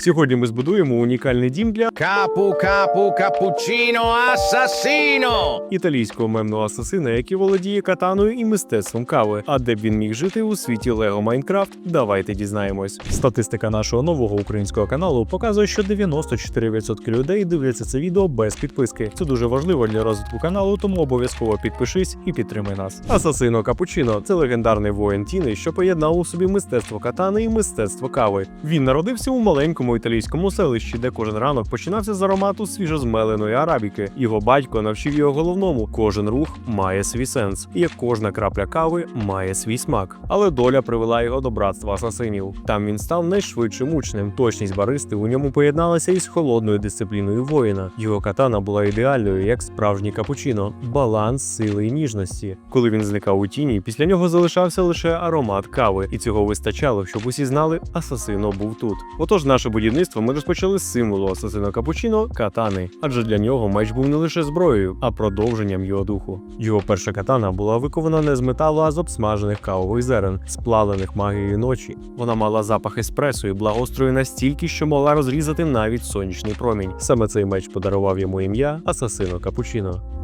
Сьогодні ми збудуємо унікальний дім для Capu capu cappuccino assassino! італійського мемного асасина, який володіє катаною і мистецтвом кави. А де б він міг жити у світі Лего Майнкрафт? Давайте дізнаємось. Статистика нашого нового українського каналу показує, що 94% людей дивляться це відео без підписки. Це дуже важливо для розвитку каналу, тому обов'язково підпишись і підтримай нас. Асасино Капучино це легендарний воїн Тіни, що поєднав у собі мистецтво катани і мистецтво кави. Він народився у маленькому італійському селищі, де кожен ранок починався з аромату свіжозмеленої арабіки. Його батько навчив його головному: кожен рух має свій сенс, і як кожна крапля кави має свій смак. Але доля привела його до братства асасинів. Там він став найшвидшим учнем. Точність баристи у ньому поєдналася із холодною дисципліною воїна. Його катана була ідеальною, як справжній капучино, баланс сили і ніжності. Коли він зникав у тіні, після нього залишався лише аромат кави, і цього вистачало, щоб усі знали, асасино був тут. Отож, наше будівництво ми розпочали з символу асасино капучино катани, адже для нього меч був не лише зброєю, а продовженням його духу. Його перша катана була викована не з металу, а з обсмажених кавових зерен, сплавлених магією ночі. Вона мала запах еспресо і благострою настільки, що могла розрізати навіть сонячний промінь. Саме цей меч подарував йому ім'я Асасино Капучино.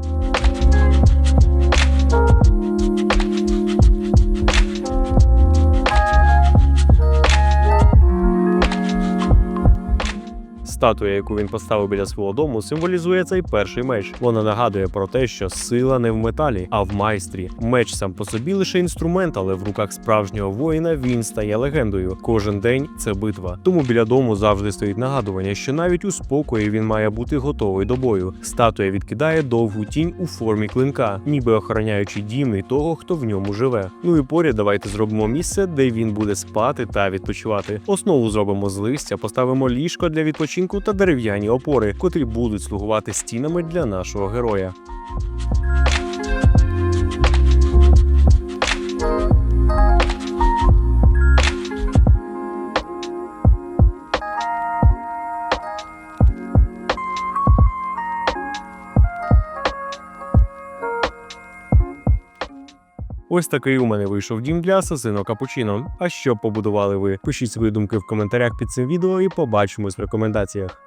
Статуя, яку він поставив біля свого дому, символізує цей перший меч. Вона нагадує про те, що сила не в металі, а в майстрі. Меч сам по собі лише інструмент, але в руках справжнього воїна він стає легендою. Кожен день це битва. Тому біля дому завжди стоїть нагадування, що навіть у спокої він має бути готовий до бою. Статуя відкидає довгу тінь у формі клинка, ніби охороняючи дім і того, хто в ньому живе. Ну і поряд давайте зробимо місце, де він буде спати та відпочивати. Основу зробимо з листя, поставимо ліжко для відпочинку та дерев'яні опори, котрі будуть слугувати стінами для нашого героя. Ось такий у мене вийшов дім для асасино Капучино. А що побудували ви? Пишіть свої думки в коментарях під цим відео і побачимось в рекомендаціях.